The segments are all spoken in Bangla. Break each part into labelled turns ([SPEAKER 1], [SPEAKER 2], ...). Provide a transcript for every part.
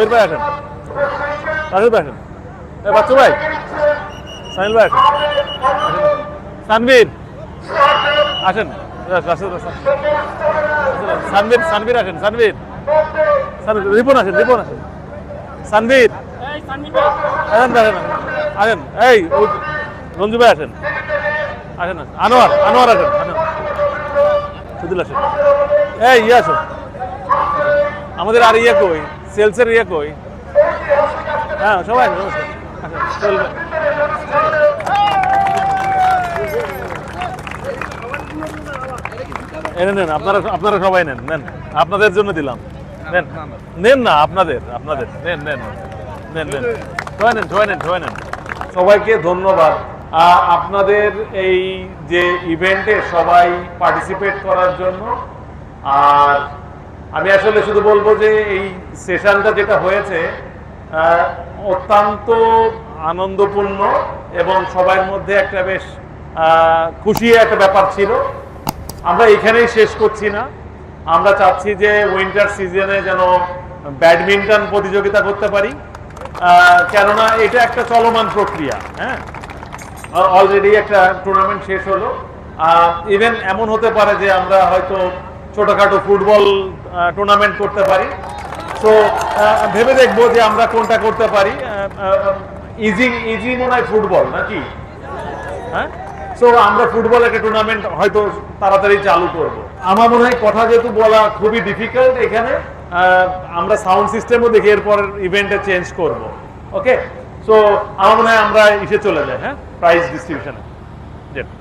[SPEAKER 1] রোহিত ভাই আসেন। রাজীব ভাই আসেন। বাচ্চু ভাই। সাহিল ভাই আসেন। সানবীর। আসেন। রাশেদ রাশেদ। সানবীর সানবীর আসেন। সানবীর। রিপন আসেন রিপন আসেন। সানবীর। আসেন আসেন আসেন। এই রঞ্জু ভাই আসেন। আসেন আনোয়ার আনোয়ার আসেন। সুদিল আসেন। এই ইয়ে আসো। আমাদের আর ইয়ে কই? সেলসের ইয়ে কই? হ্যাঁ সবাই এনে নেন আপনারা আপনারা সবাই নেন নেন। আপনাদের জন্য দিলাম। নেন। নেন না, আপনাদের আপনাদের। নেন নেন নেন নেন সবাই নেন সবাই নেন সবাই নেন। সবাইকে ধন্যবাদ। আপনাদের এই যে ইভেন্টে সবাই পার্টিসিপেট করার জন্য, আর আমি আসলে শুধু বলব যে এই সেশনটা যেটা হয়েছে অত্যন্ত আনন্দপূর্ণ এবং সবার মধ্যে একটা বেশ খুশি একটা ব্যাপার ছিল। আমরা এখানেই শেষ করছি না। আমরা চাচ্ছি যে উইন্টার সিজনে যেন ব্যাডমিন্টন প্রতিযোগিতা করতে পারি। কেননা এটা একটা চলমান প্রক্রিয়া হ্যাঁ? অলরেডি একটা টুর্নামেন্ট শেষ হলো। ইভেন এমন হতে পারে যে আমরা হয়তো ছোটখাটো ফুটবল টুর্নামেন্ট করতে পারি। তো ভেবে দেখব যে আমরা কোনটা করতে পারি। ইজি ইজি মনে হয় ফুটবল নাকি? হ্যাঁ? সো আমরা ফুটবল একটা টুর্নামেন্ট হয়তো তাড়াতাড়ি চালু করব। আমার মনে হয় কথা যেহেতু বলা খুবই ডিফিকাল্ট এখানে আমরা সাউন্ড সিস্টেমও দেখি এরপর ইভেন্টে চেঞ্জ করব। ওকে সো আমার মনে হয় আমরা ইসে চলে যাই হ্যাঁ? প্রাইজ ডিস্ট্রিবিউশনে যেটা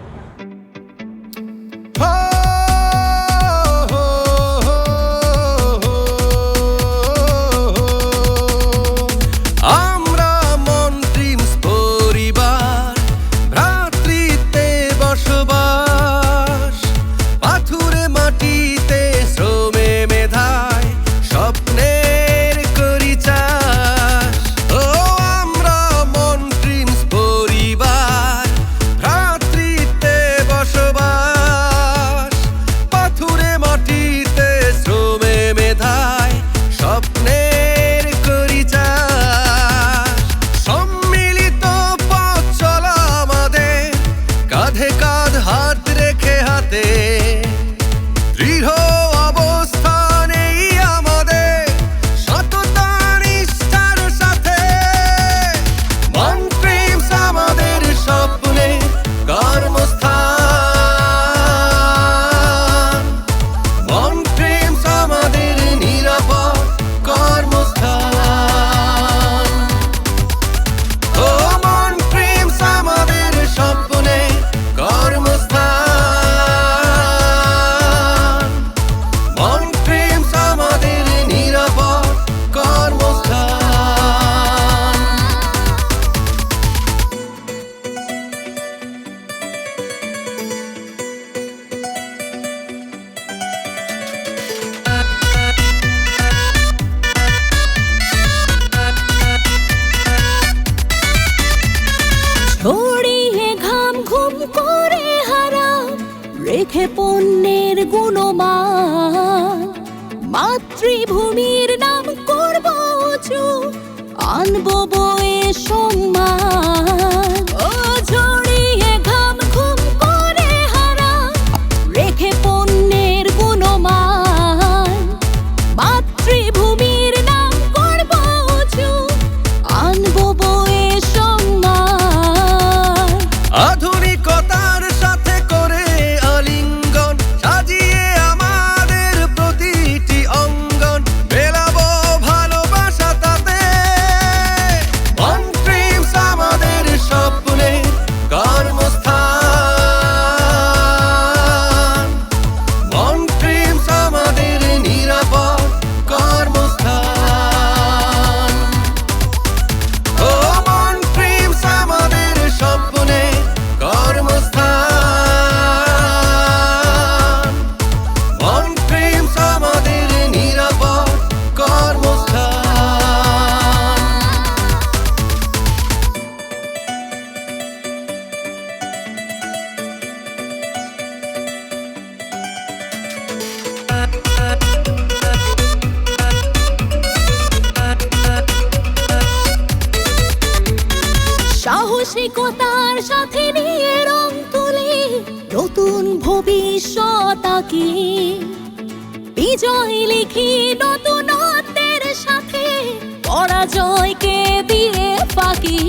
[SPEAKER 2] রেখে
[SPEAKER 3] পণ্যের গুণমান। মাতৃভূমির নাম করব আনব বয়ে সম্মান। ও ছড়িয়ে ঘাম ঘুম করে হারা, রেখে পণ্যের গুণমান। মাতৃভূমির নাম করব আনব বয়ে সম্মান। আঁকি বিজয় লিখি নতুনত্বের সাথে পরাজয়কে দিয়ে ফাঁকি